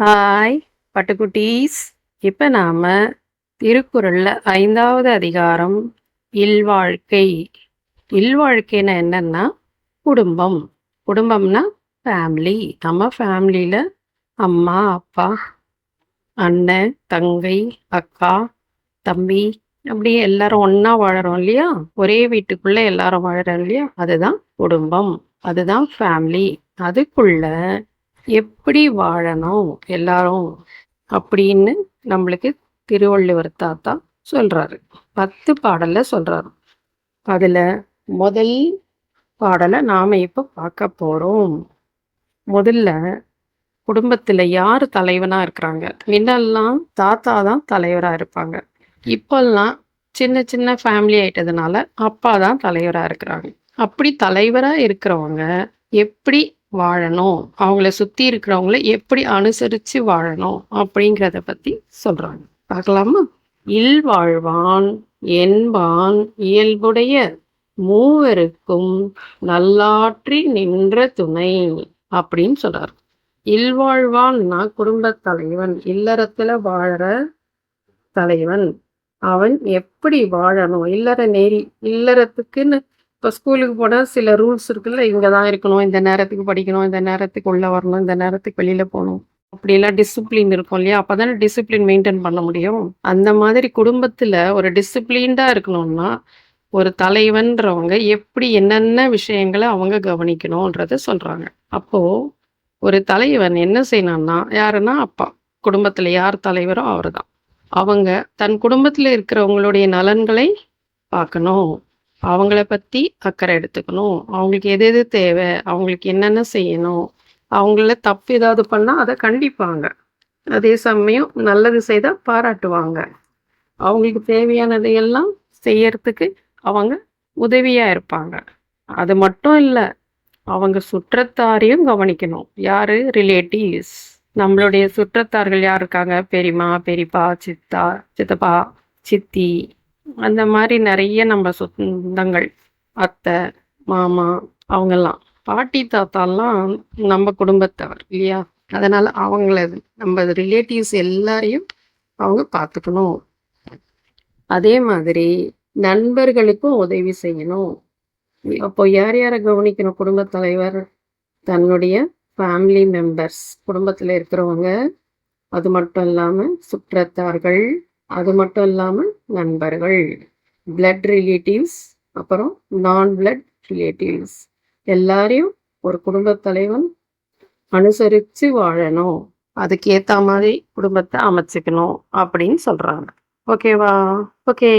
Hi பட்டுக்குட்டீஸ். இப்போ நாம் திருக்குறளில் ஐந்தாவது அதிகாரம் இல்வாழ்க்கை இல்வாழ்க்கைன்னா என்னன்னா குடும்பம். குடும்பம்னா ஃபேமிலி நம்ம ஃபேமிலியில் அம்மா அப்பா அண்ணன் தங்கை அக்கா தம்பி அப்படியே எல்லாரும் ஒன்றா வாழறோம் இல்லையா? ஒரே வீட்டுக்குள்ளே எல்லாரும் வாழறோம் இல்லையா? அதுதான் குடும்பம். அதுதான் ஃபேமிலி அதுக்குள்ள எப்படி வாழணும் எல்லாரும் அப்படின்னு நம்மளுக்கு திருவள்ளுவர் தாத்தா சொல்றாரு. பத்து பாடலை சொல்றாரு. அதுல முதல் பாடலை நாம இப்ப பார்க்க போறோம். முதல்ல குடும்பத்துல யார் தலைவனா இருக்கிறாங்க? முன்னெல்லாம் தாத்தா தான் தலைவரா இருப்பாங்க. இப்பெல்லாம் சின்ன சின்ன ஃபேமிலி ஆயிட்டதுனால அப்பா தான் தலைவரா இருக்கிறாங்க. அப்படி தலைவரா இருக்கிறவங்க எப்படி வாழணும். அவங்கள சுத்தி இருக்கிறவங்கள எப்படி அனுசரிச்சு வாழணும் அப்படிங்கிறத பத்தி சொல்றாங்க. பார்க்கலாமா? இல் வாழ்வான் என்பான் இயல்புடைய மூவருக்கும் நல்லாற்றி நின்ற துணை அப்படின்னு சொல்றாரு. இல்வாழ்வான்னா குடும்ப தலைவன் இல்லறத்துல வாழற தலைவன். அவன் எப்படி வாழணும்? இல்லற நெறி இல்லறத்துக்குன்னு இப்போ ஸ்கூலுக்கு போனால் சில ரூல்ஸ் இருக்குல்ல இங்கே தான் இருக்கணும் இந்த நேரத்துக்கு படிக்கணும் இந்த நேரத்துக்கு உள்ளே வரணும் இந்த நேரத்துக்கு வெளியில் போகணும். அப்படிலாம் டிசிப்ளின் இருக்கும் இல்லையா? அப்போ தானே டிசிப்ளின் மெயின்டைன் பண்ண முடியும். அந்த மாதிரி குடும்பத்தில் ஒரு டிசிப்ளின்டாக இருக்கணும்னா ஒரு தலைவன்றவங்க எப்படி என்னென்ன விஷயங்களை அவங்க கவனிக்கணுன்றத சொல்கிறாங்க அப்போது ஒரு தலைவன் என்ன செய்யணும்னா யாருன்னா அப்பா. குடும்பத்தில் யார் தலைவரோ அவர் தான் அவங்க தன் குடும்பத்தில் இருக்கிறவங்களுடைய நலன்களை பார்க்கணும். அவங்கள பற்றி அக்கறை எடுத்துக்கணும். அவங்களுக்கு எது எது தேவை அவங்களுக்கு என்னென்ன செய்யணும் அவங்கள தப்பு ஏதாவது பண்ணால் அதை கண்டிப்பாங்க. அதே சமயம் நல்லது செய்தால் பாராட்டுவாங்க. அவங்களுக்கு தேவையானதையெல்லாம் செய்யறதுக்கு அவங்க உதவியாக இருப்பாங்க. அது மட்டும் இல்லை அவங்க சுற்றத்தாரையும் கவனிக்கணும். யார்? ரிலேட்டிவ்ஸ் நம்மளுடைய சுற்றத்தார்கள் யார் இருக்காங்க? பெரியம்மா பெரியப்பா சித்தா சித்தப்பா சித்தி. அந்த மாதிரி நிறைய நம்ம சொந்தங்கள் அத்தை மாமா அவங்கெல்லாம். பாட்டி தாத்தாலாம் நம்ம குடும்பத்தவர் இல்லையா? அதனால அவங்கள நம்ம ரிலேட்டிவ்ஸ் எல்லாரையும் அவங்க பார்த்துக்கணும். அதே மாதிரி நண்பர்களுக்கும் உதவி செய்யணும். அப்போ யார் யாரை கவனிக்கணும்? குடும்ப தலைவர் தன்னுடைய ஃபேமிலி மெம்பர்ஸ் குடும்பத்தில் இருக்கிறவங்க. அது மட்டும் இல்லாமல் சுற்றத்தார்கள் அது மட்டும் இல்லாமல் நண்பர்கள் பிளட் ரிலேட்டிவ்ஸ் அப்புறம் நான் பிளட் ரிலேட்டிவ்ஸ் எல்லாரையும் ஒரு குடும்ப தலைவன் அனுசரித்து வாழணும். அதுக்கு ஏற்ற மாதிரி குடும்பத்தை அமைச்சுக்கணும் அப்படின்னு சொல்கிறாங்க ஓகேவா ஓகே